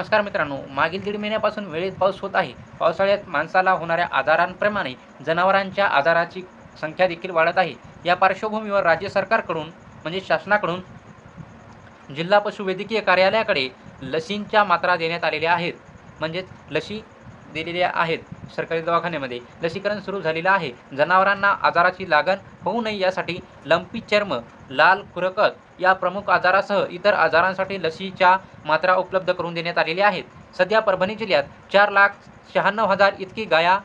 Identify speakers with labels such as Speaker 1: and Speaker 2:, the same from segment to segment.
Speaker 1: नमस्कार मित्रांनो मागील दीड महिन्यापासून वेळेत पाऊस होत आहे. पावसाळ्यात माणसाला होणाऱ्या आजारांप्रमाणे जनावरांच्या आजाराची संख्या देखील वाढत आहे. या पार्श्वभूमीवर राज्य सरकारकडून म्हणजे शासनाकडून जिल्हा पशुवैद्यकीय कार्यालयाकडे लसींच्या मात्रा देण्यात आलेल्या आहेत. म्हणजेच लसी दिलेल्या आहेत. सरकारी दवाखान्यामध्ये लसीकरण सुरू झालेलं आहे. जनावरांना आजाराची लागण होऊ नये यासाठी लंपी चर्म लाल खुरकत या प्रमुख आजारासह इतर आजारांसाठी लसीच्या मात्रा उपलब्ध करून देण्यात आलेल्या आहेत. सध्या परभणी जिल्ह्यात चार लाख शहाण्णव हजार इतकी गाया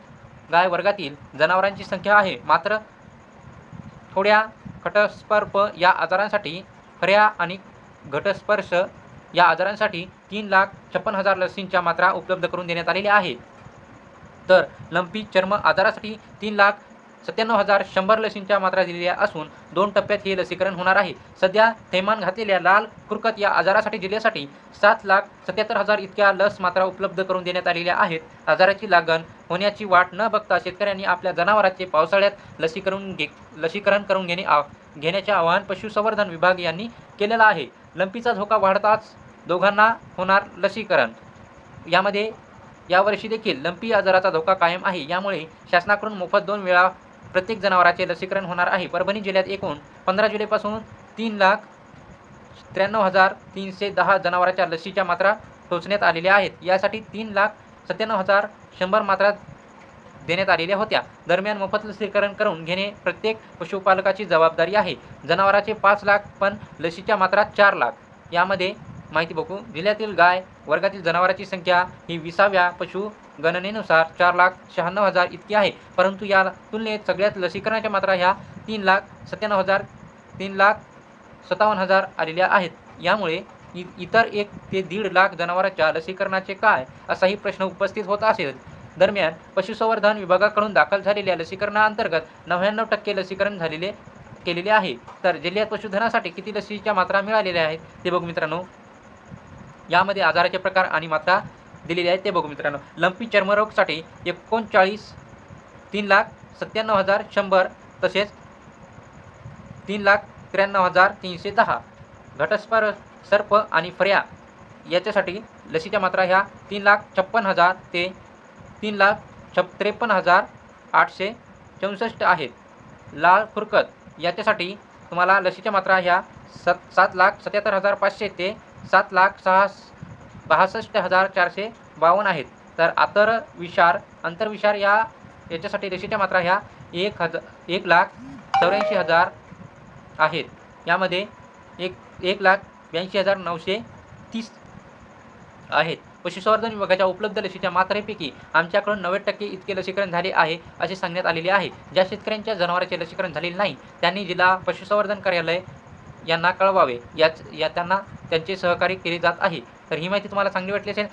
Speaker 1: गाय वर्गातील जनावरांची संख्या आहे. मात्र थोड्या घटस्पर्प या आजारांसाठी खऱ्या आणि घटस्पर्श या आजारांसाठी तीन लाख छप्पन हजार लसींच्या मात्रा उपलब्ध करून देण्यात आलेल्या आहेत. तर लंपी चर्म आजारासाठी तीन लाख सत्त्याण्णव हजार शंभर लसींच्या मात्रा दिलेल्या असून दोन टप्प्यात हे लसीकरण होणार आहे. सध्या थैमान घातलेल्या लाल कुरकत या आजारासाठी जिल्ह्यासाठी सात लाख सत्याहत्तर हजार इतक्या लस मात्रा उपलब्ध करून देण्यात आलेल्या आहेत. आजाराची लागण होण्याची वाट न बघता शेतकऱ्यांनी आपल्या जनावरांचे पावसाळ्यात लसीकरण घे लसीकरण करून घेणे आव घेण्याचे आवाहन पशुसंवर्धन विभाग यांनी केलेलं आहे. लंपीचा धोका वाढताच दोघांना होणार लसीकरण. यामध्ये यावर्षी देखील लंपी आजाराचा धोका कायम आहे. यामुळे शासनाकडून मोफत दोन वेळा प्रत्येक जनावराचे लसीकरण होणार आहे. परभणी जिल्ह्यात एकूण पंधरा जुलैपासून तीन लाख त्र्याण्णव हजार तीनशे दहा जनावरांच्या लसीच्या मात्रा टोचण्यात आलेल्या आहेत. यासाठी तीन लाख सत्त्याण्णव हजार शंभर मात्रा देण्यात आलेल्या होत्या. दरम्यान मोफत लसीकरण करून घेणे प्रत्येक पशुपालकाची जबाबदारी आहे. जनावराचे पाच लाख पण लसीच्या मात्रा चार लाख. यामध्ये माहिती बघू. जिल्ह्यातील गाय वर्गातील जनावरांची संख्या ही विसाव्या पशु गणनेनुसार चार लाख शहाण्णव हजार इतकी आहे. परंतु या तुलनेत सगळ्यात लसीकरणाच्या मात्रा ह्या तीन लाख सत्त्याण्णव हजार तीन लाख सत्तावन्न हजार आलेल्या आहेत. यामुळे इ इतर एक ते दीड लाख जनावरांच्या लसीकरणाचे काय असाही प्रश्न उपस्थित होत असेल. दरम्यान पशुसंवर्धन विभागाकडून दाखल झालेल्या लसीकरणाअंतर्गत नव्याण्णव टक्के लसीकरण झालेले केलेले आहे. तर जिल्ह्यात पशुधनासाठी किती लसीच्या मात्रा मिळालेल्या आहेत ते बघू मित्रांनो. यामध्ये आजाराचे प्रकार आणि मात्रा दिलेले आहेत. ते बघू मित्रांनो. लंपी चर्मरोगसाठी एकोणचाळीस तीन लाख सत्त्याण्णव हजार शंभर तसेच तीन लाख त्र्याण्णव हजार तीनशे दहा. घटस्पर सर्प आणि फऱ्या याच्यासाठी लसीच्या मात्रा ह्या तीन लाख छप्पन हजार ते तीन लाख छप त्रेपन्न हजार आठशे चौसष्ट आहेत. लाल खुरकत याच्यासाठी तुम्हाला लसीच्या मात्रा ह्या सात सात लाख सत्याहत्तर हजार पाचशे ते सात लाख सहा बासष्ट हजार चारशे बावन्न आहेत. तर आतर विषार आंतरविषार या याच्यासाठी लसीच्या मात्रा ह्या एक हजार एक लाख चौऱ्याऐंशी हजार आहेत. यामध्ये एक एक लाख ब्याऐंशी हजार नऊशे तीस आहेत. पशुसंवर्धन विभागाच्या उपलब्ध लसीच्या मात्रेपैकी आमच्याकडून नव्वद टक्के इतके लसीकरण झाले आहे असे सांगण्यात आलेले आहे. ज्या शेतकऱ्यांच्या जनावरांचे लसीकरण झालेले नाही त्यांनी जिल्हा पशुसंवर्धन कार्यालय यांना कळवावे. याच या त्यांना त्यांचे सहकार्य केले जात आहे. तर ही माहिती तुम्हाला चांगली वाटली असेल